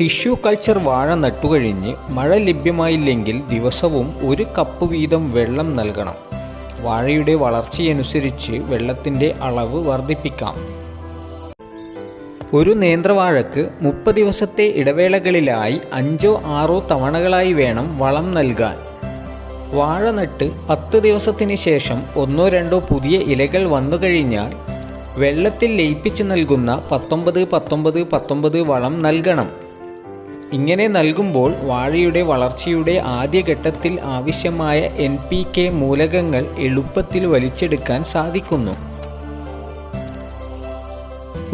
Tissue culture വാഴ നട്ടുകഴിഞ്ഞ് മഴ ലഭ്യമായില്ലെങ്കിൽ ദിവസവും ഒരു കപ്പ് വീതം വെള്ളം നൽകണം. വാഴയുടെ വളർച്ചയനുസരിച്ച് വെള്ളത്തിന്റെ അളവ് വർദ്ധിപ്പിക്കാം. ഒരു നേന്ത്രവാഴക്ക് മുപ്പത് ദിവസത്തെ ഇടവേളകളിലായി അഞ്ചോ ആറോ തവണകളായി വേണം വളം നൽകാൻ. വാഴ നട്ട് പത്ത് ദിവസത്തിന് ശേഷം ഒന്നോ രണ്ടോ പുതിയ ഇലകൾ വന്നു കഴിഞ്ഞാൽ വെള്ളത്തിൽ ലയിപ്പിച്ച് നൽകുന്ന പത്തൊമ്പത് പത്തൊമ്പത് പത്തൊമ്പത് വളം നൽകണം. ഇങ്ങനെ നൽകുമ്പോൾ വാഴയുടെ വളർച്ചയുടെ ആദ്യഘട്ടത്തിൽ ആവശ്യമായ എൻ പി കെ മൂലകങ്ങൾ എളുപ്പത്തിൽ വലിച്ചെടുക്കാൻ സാധിക്കുന്നു.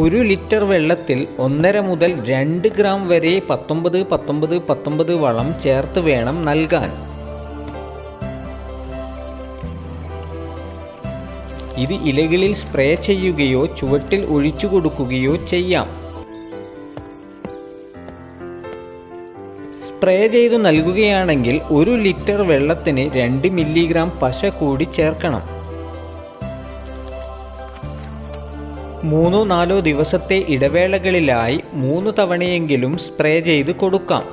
ഒരു ലിറ്റർ വെള്ളത്തിൽ ഒന്നര മുതൽ രണ്ട് ഗ്രാം വരെ പത്തൊമ്പത് പത്തൊമ്പത് പത്തൊമ്പത് വളം ചേർത്ത് വേണം നൽകാൻ. ഇത് ഇലകളിൽ സ്പ്രേ ചെയ്യുകയോ ചുവട്ടിൽ ഒഴിച്ചു കൊടുക്കുകയോ ചെയ്യാം. സ്പ്രേ ചെയ്തു നൽകുകയാണെങ്കിൽ ഒരു ലിറ്റർ വെള്ളത്തിന് രണ്ട് മില്ലിഗ്രാം പശ കൂടി ചേർക്കണം. മൂന്നോ നാലോ ദിവസത്തെ ഇടവേളകളിലായി മൂന്ന് തവണയെങ്കിലും സ്പ്രേ ചെയ്ത് കൊടുക്കാം.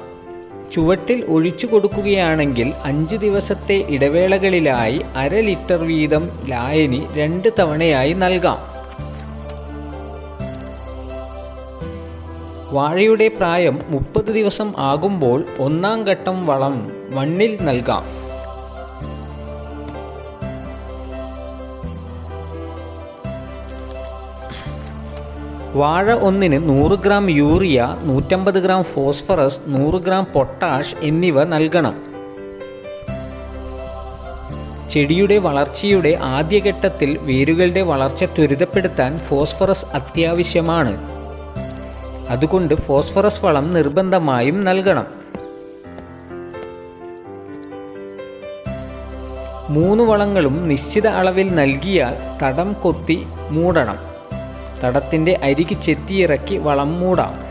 ചുവട്ടിൽ ഒഴിച്ചു കൊടുക്കുകയാണെങ്കിൽ അഞ്ച് ദിവസത്തെ ഇടവേളകളിലായി അര ലിറ്റർ വീതം ലായനി രണ്ട് തവണയായി നൽകാം. വാഴയുടെ പ്രായം മുപ്പത് ദിവസം ആകുമ്പോൾ ഒന്നാം ഘട്ടം വളം മണ്ണിൽ നൽകാം. വാഴ ഒന്നിന് നൂറ് ഗ്രാം യൂറിയ നൂറ്റമ്പത് ഗ്രാം ഫോസ്ഫറസ് നൂറ് ഗ്രാം പൊട്ടാഷ് എന്നിവ നൽകണം. ചെടിയുടെ വളർച്ചയുടെ ആദ്യഘട്ടത്തിൽ വേരുകളുടെ വളർച്ച ത്വരിതപ്പെടുത്താൻ ഫോസ്ഫറസ് അത്യാവശ്യമാണ്. അതുകൊണ്ട് ഫോസ്ഫറസ് വളം നിർബന്ധമായും നൽകണം. മൂന്ന് വളങ്ങളും നിശ്ചിത അളവിൽ നൽകിയാൽ തടം കൊത്തി മൂടണം. തടത്തിന്റെ അരികി ചെത്തിയിറക്കി വളം മൂടാം.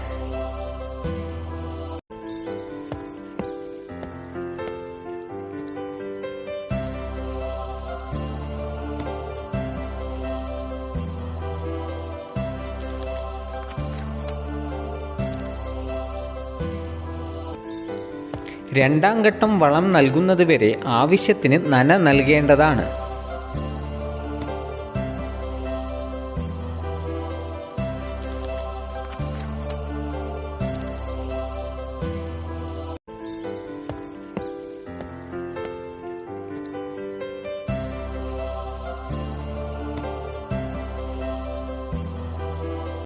രണ്ടാം ഘട്ടം വളം നൽകുന്നതുവരെ ആവശ്യത്തിന് നന നൽകേണ്ടതാണ്.